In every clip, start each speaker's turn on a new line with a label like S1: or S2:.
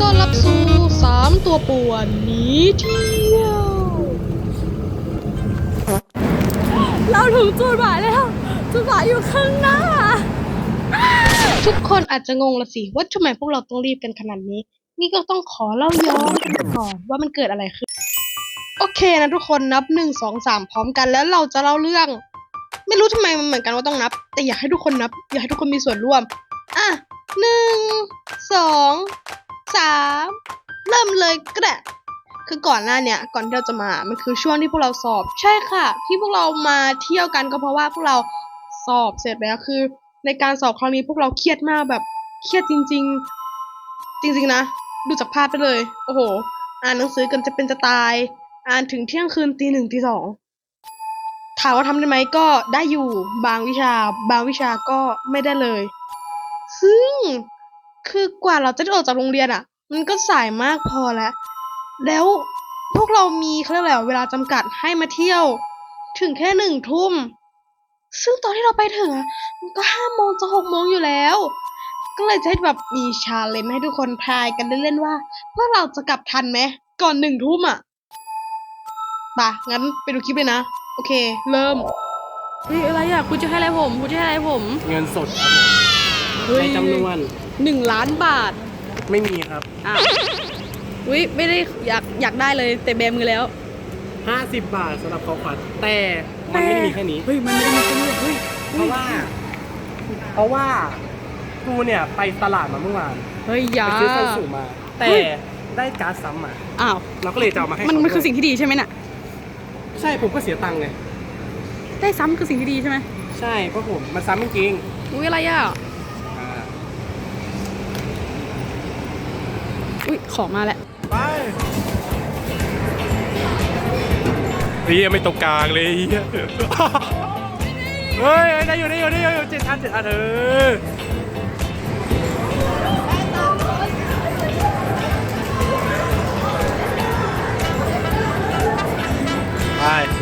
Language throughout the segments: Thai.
S1: ต้อนรับสู่สามตัวป่วนหนีเที่ยว
S2: เราถึงจุดหมายแล้ว จุดหมายอยู่ข้างหน้า
S1: ทุกคนอาจจะงงละสิว่าทำไมพวกเราต้องรีบกันขนาดนี้ นี่ก็ต้องขอเล่าย้อนกันก่อนว่ามันเกิดอะไรขึ้น โอเคนะทุกคนนับหนึ่งสองสามพร้อมกันแล้วเราจะเล่าเรื่อง ไม่รู้ทำไมมันเหมือนกันว่าต้องนับ แต่อยากให้ทุกคนนับ อยากให้ทุกคนมีส่วนร่วม อะหนึ่งสอง สามเริ่มเลยก็ได้คือก่อนหน้าเนี่ยก่อนที่เราจะมา มันคือช่วงที่พวกเราสอบ ใช่ค่ะ ที่พวกเรามาเที่ยวกันก็เพราะว่าพวกเราสอบเสร็จแล้วคือ ในการสอบครั้งนี้พวกเราเครียดมากแบบเครียดจริง ๆ จริง ๆนะดูจากภาพไปเลย โอ้โห อ่านหนังสือกันจะเป็นจะตาย อ่านถึงเที่ยงคืนตีหนึ่งตีสองถามว่าทำได้ไหมก็ได้อยู่บางวิชา บางวิชาก็ไม่ได้เลย ซึ่ง คือกว่าเราจะได้ออกจากโรงเรียนอะ่ะ มันก็สายมากพอแล้ว แล้วพวกเรามีเขาเรียกอะไรอะเวลาจำกัดให้มาเที่ยว ถึงแค่หนึ่งทุ่ม ซึ่งตอนที่เราไปถึงอะมันก็ห้าโมงจะหกโมงอยู่แล้ว ก็เลยจะให้แบบมีชาเลนจ์ให้ทุกคนทายกันเล่นๆว่าพวกเราจะกลับทันไหมก่อนหนึ่งทุ่มอะปะงั้นไปดูคลิปเลยนะ โอเค เริ่ม
S2: เฮ้ยอะไรอะ คุณจะให้อะไรผม คุณจะให้อะไรผม
S3: เงินสดครับผม
S2: เฮ้ย
S3: ในจำนวน
S2: หนึ่งล้านบาท
S3: ไม่มีครับ
S2: อะอุ้ยไม่ได้อยากอยากได้เลยแต่แบมือแล้ว
S3: 50 บาทสำหรับของขวัญแต่มันไม่ได้มีแค่นี้
S2: เฮ้ยมันไม่ได้มีแค่นี้เฮ้ย
S3: เพราะว่า เพราะว่ากูเนี่ยไปตลาดมาเมื่อวาน
S2: เฮ้ยอยา
S3: ไปซื้อซันสูมา แต่
S2: เฮ้ย
S3: ได้การ์ดซ้ำมา
S2: อ้าว
S3: เราก็เลยจะเอามาให้
S2: มัน
S3: เขา
S2: มันคือ
S3: ด้วย
S2: สิ่งที่ดีใช่ไหมน่ะ
S3: ใช่ผมก็เสียตังค์ไง
S2: ได้ซ้ำคือสิ่งที่ดีใช่ไหม
S3: ใช่เพราะผมมันซ้ำจริง
S2: อุ้ยอะไรอะ
S3: ๆอ่า
S2: อุ้ยของมาแล้ว
S3: ไปเฮียไม่ตกกลางเลยเฮียเฮ้ยได้อยู่ได้อยู่ได้อยู่เจ็ดอันเจ็ดอันเออไป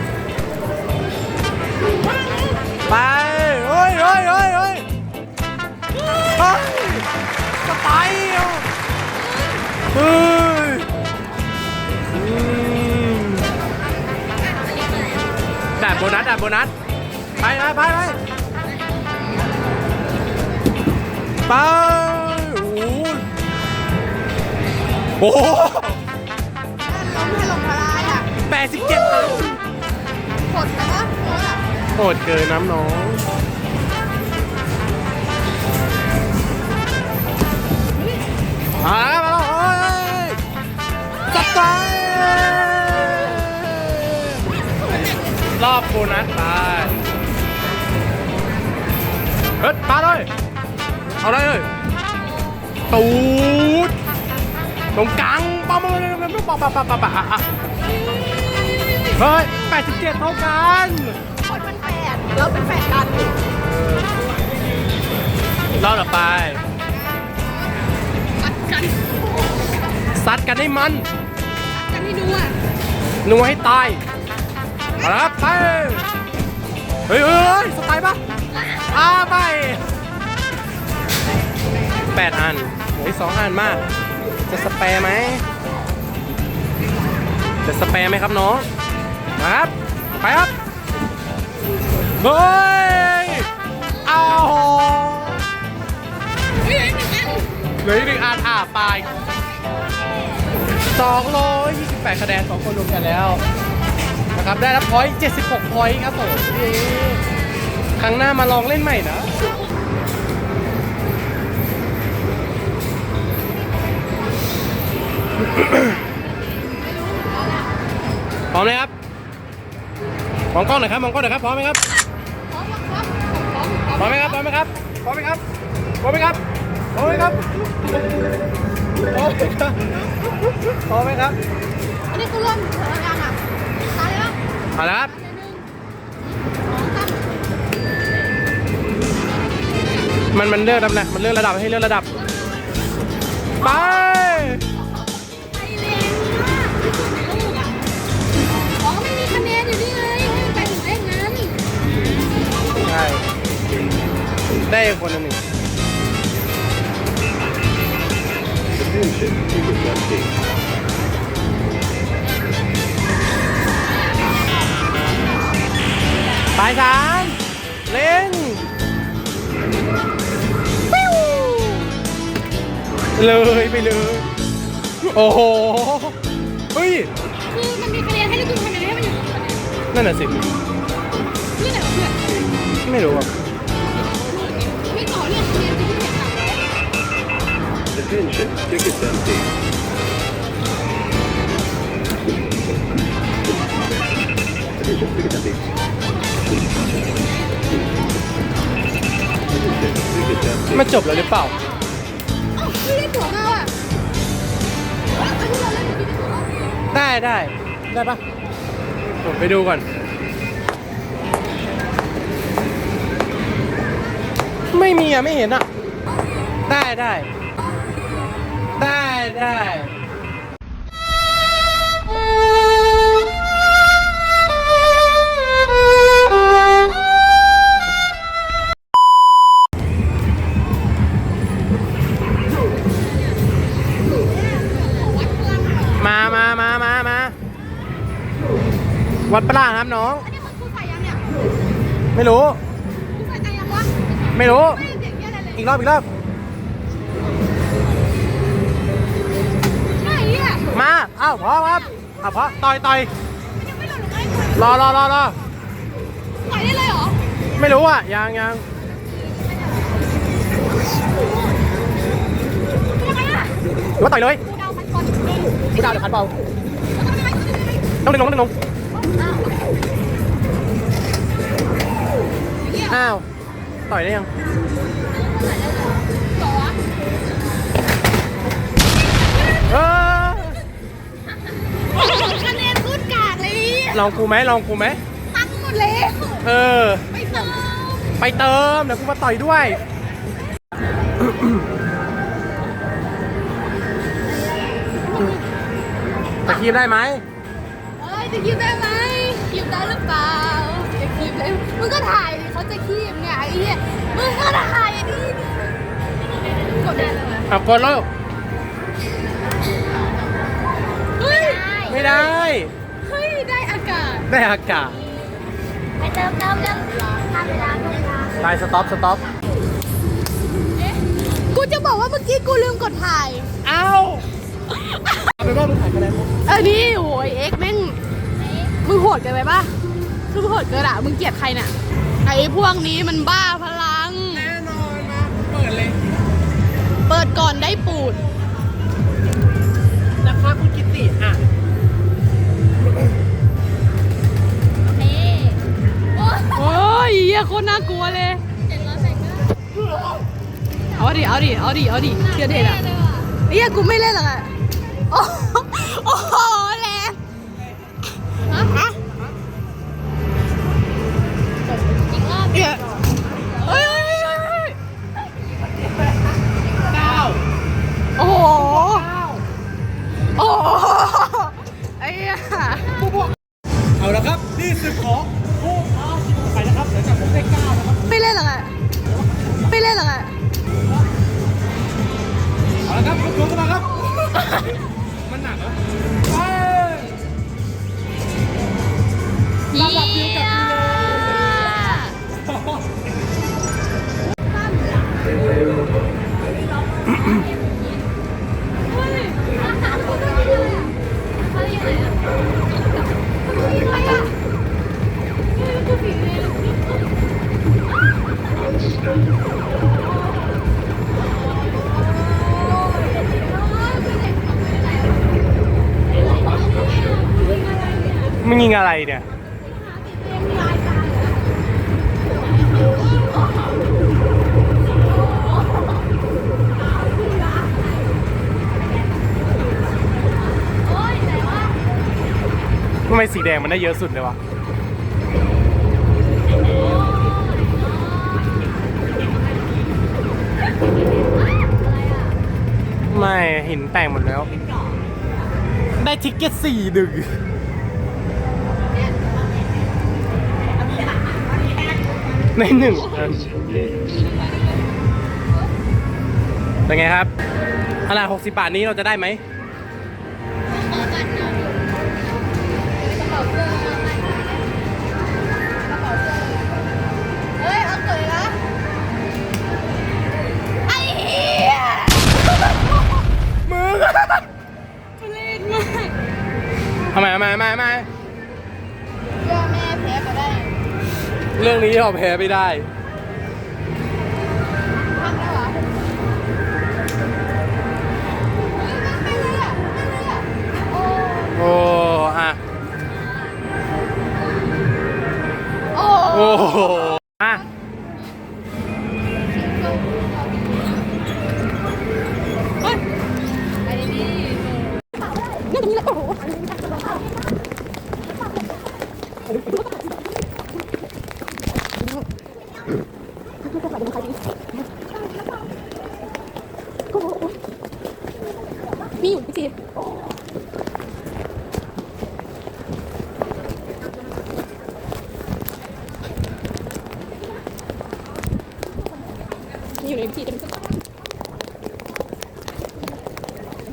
S3: ะโบนัส ไปไปไปไปไปโอ้โหล้มถล่มทลายอะแปดสิบเจ็ดครั้งดนะโอ้ยอะโหดเกินน้ำน้อง มาแล้วมาแล้วเฮ้ยจัดไป รอบโบนัสไปเฮ้ยมาเลยเอาเลยเลยตูดตรงกลางปั๊มปั๊มปั๊มปั๊มปั๊มปั๊มปั๊มอะเฮ้ย87เท่ากัน
S2: คนมันแปดเราเป็นแปดกัน
S3: รอบต่อไป
S2: อัดกัน
S3: ซัดกันให้มัน
S2: กันให้ดูอะ
S3: นัวให้ตาย มาครับไปเฮ้ยเฮ้ยสไตล์ปะอ้าไปแปดอันเหลืออีกสองอันมาก จะสเปรไหมจะสเปรไหมครับน้องมาครับไปครับเฮ้ยเอาเหลืออีกหนึ่งอันอ่าไป228คะแนนสองคนรวมกันแล้ว ครับ ได้รับพอยต์76พอยต์ครับผมครั้งหน้ามาลองเล่นใหม่นะพร้อมเลยครับ มองกล้องหน่อยครับ มองกล้องหน่อยครับ พร้อมไหมครับ พร้อมไหมครับ พร้อมไหมครับ พร้อมไหมครับ พร้อมไหมครับ พร้อมไหมครับ พร้อมไหมครับพร้อมไหมครับ
S2: อันนี้คือเริ่มเถอะยัง
S3: เอาละครับมันมันเลือกระดับนะมันเลือกระดับให้เลือกระดับ ไป
S2: อ๋อไม่มีคะแนนอยู่นี่ไงให้ไปถึงได้งั้น
S3: ใช่ได้คนหนึ่ง สายสามเล่นปิ้วเลยไปเลย โอ้โห เฮ้ย
S2: คือมันมีคะแนนให้ลูกคุณทำยังไงให้มันอยู่ตรงคะแนน
S3: นั่นน่ะสิ
S2: นี่ไหนเพื่อน
S3: ไม่รู้อะ
S2: ไม่ต่อเรื่องคะแนนที่พี่เห็นอะ
S4: Attention, ticket empty. Attention, ticket empty. Attention, ticket empty.
S3: มันจบแล้วหรือเปล่า
S2: เอ้าไม่ได้ตั๋วมาอะอันที่เราเล่นอยู่ที่ได้ตั๋วมา
S3: ได้ได้ได้ปะผมไปดูก่อน ไม่มีอะ ไม่เห็นอะ ได้ได้ ได้ได้ วัดปลาครับน้อง
S2: อันนี้มันคุณใส่ยังเนี่ย
S3: ไม่รู้
S2: คุณใส่ใจยังวะ
S3: ไม่รู้
S2: ไม่ได้เสียงเหี้ยอะไรเลย
S3: อีกรอบอีกรอบ
S2: ใช่อะ
S3: มา อ้าวพอครับอ้าวพอต่อยต่อย
S2: มันยังไม่หล่นลงไปเลย
S3: รอรอรอรอ
S2: ปล่อยได้เลยเหรอ
S3: ไม่รู้อะ ยังยัง
S2: ทำไมอะ
S3: หรือว่าต่อยเลย
S2: กูดาวพันคน
S3: กูดาวเดี๋ยวพันเบา
S2: ทำไมทำไมทำไม
S3: ต้องดึงลงต้องดึงลง อ้าว ต่อยได้ยัง
S2: ต่อวะ
S3: เออ
S2: คะแนนสุดกากเลย
S3: ลองกูไหมลองกูไหม
S2: ตั้งหมดแล้ว
S3: เออ
S2: ไปเติม
S3: ไปเติม เดี๋ยวกูมาต่อยด้วย ตะคีบได้ไหม
S2: เอ้ยจะคีบได้ไหมคีบ ได้หรือเปล่าจะคีบได้มึงก็ถ่ายดิเขาจะคีบเนี่ยไอ้เหี้ยมึงก็ถ่ายดิกดได้เลย
S3: อะกดแล้ว
S2: เฮ้ย
S3: ไม่ได้
S2: เฮ้ยได้อากาศ
S3: ได้อากาศ
S2: ไปเติมเติมเติมทำเวลาเวลา
S3: ได้สต็อปสต็อป
S2: กูจะบอกว่าเมื่อกี้กูลืมกดถ่าย
S3: เอ้าเอาเป็นว่ามึงถ่ายคะแนน
S2: เออนี่โอ้ยเอ็กซ์แม่ง มึงโหดเกินไปปะคือมึงโหดเกินอะมึงเกลียดใครเนี่ยไอ้พวกนี้มันบ้าพลัง
S3: แน่นอนมาเปิดเลย
S2: เปิดก่อนได้ปูด
S3: นะคะคุณกิติอะ
S2: โอ้ยเหี้ยโคตรน่ากลัวเลย เอาดิ เอาดิ เอาดิ เอาดิเชื่อเด็ดอะเหี้ยกูไม่เล่นหรอกอะ
S3: มึงยิงอะไรเนี่ย ทำไมสีแดงมันได้เยอะสุดเลยวะ ไม่หินแตกหมดแล้ว ได้ทิกเก็ตสี่ดึง ในหนึ่งอันเป็นไงครับขนาด60 บาทนี้เราจะได้ไหม
S2: เฮ้ยเอาเกิดละไอ้เหี้ย
S3: มึง
S2: ทุเรศมาก
S3: ทำไมทำไมทำไม
S2: เรื่
S3: องนี้เราแพ้ไม่ได้
S2: ทำแล้วเหรอเฮ้ยไม่ไปเลยอะโอ้
S3: โอ้อะ
S2: โอ้
S3: โหอะ
S2: นี่ตรงนี้แล้วโอ้โหมีอยู่พี่จีมีอยู่ในพี่จีจะเป็นแม่หนูเหนื่อย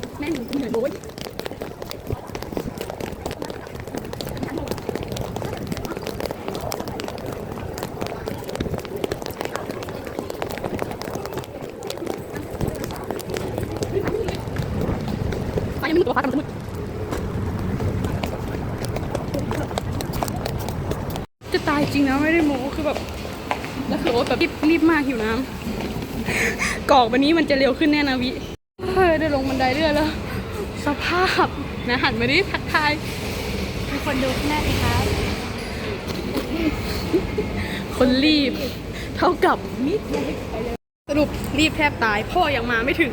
S2: โว้ยไปยังไม่มี ตัวพักกันมืดจะตายจริงนะไม่ได้โม้คือแบบแล้วคือโอ๊ตแบบรีบรีบมากหิวน้ำกอกวันนี้มันจะเร็วขึ้นแน่นะวิ เฮ้ยได้ลงบันไดเรื่อยแล้ว สภาพนะหันมาดิทักทายมีคนดูข้างหน้าสิครับคนรีบ เท่ากับมิดสรุปรีบแทบตาย พ่อยังมาไม่ถึง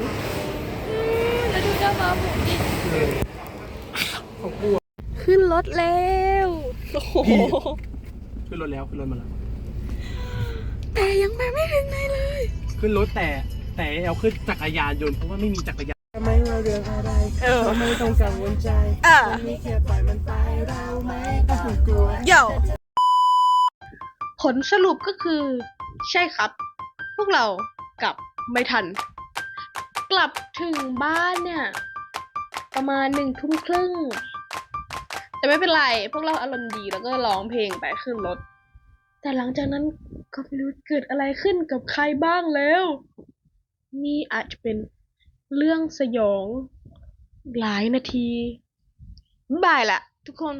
S2: แล้วดูเจ้ามาผมดิขึ้นรถแล้ว โอ้โห
S3: ขึ้นรถแล้วขึ้นรถมาแล้ว
S2: แต่ยังไปไม่ถึงไหนเลย
S3: ขึ้นรถแต่ แต่เอาขึ้นจักรยานยนต์เพราะว่าไม่มีจักรยานทำไมเราเรื่องอะไร
S2: เออ
S3: ไม่ต้องกังวลใจ
S2: อะ
S3: มีแค่ปล่อยมันไปเราไม่ต้องกลัว
S2: เดี๋ยว
S1: ผลสรุปก็คือ ใช่ครับ พวกเรากลับไม่ทัน กลับถึงบ้านเนี่ย ประมาณหนึ่งทุ่มครึ่ง แต่ไม่เป็นไร พวกเราอารมณ์ดีแล้วก็ร้องเพลงไปขึ้นรถ แต่หลังจากนั้นก็ไม่รู้เกิดอะไรขึ้นกับใครบ้างแล้ว นี่อาจจะเป็นเรื่องสยองหลายนาทีบายละทุกคน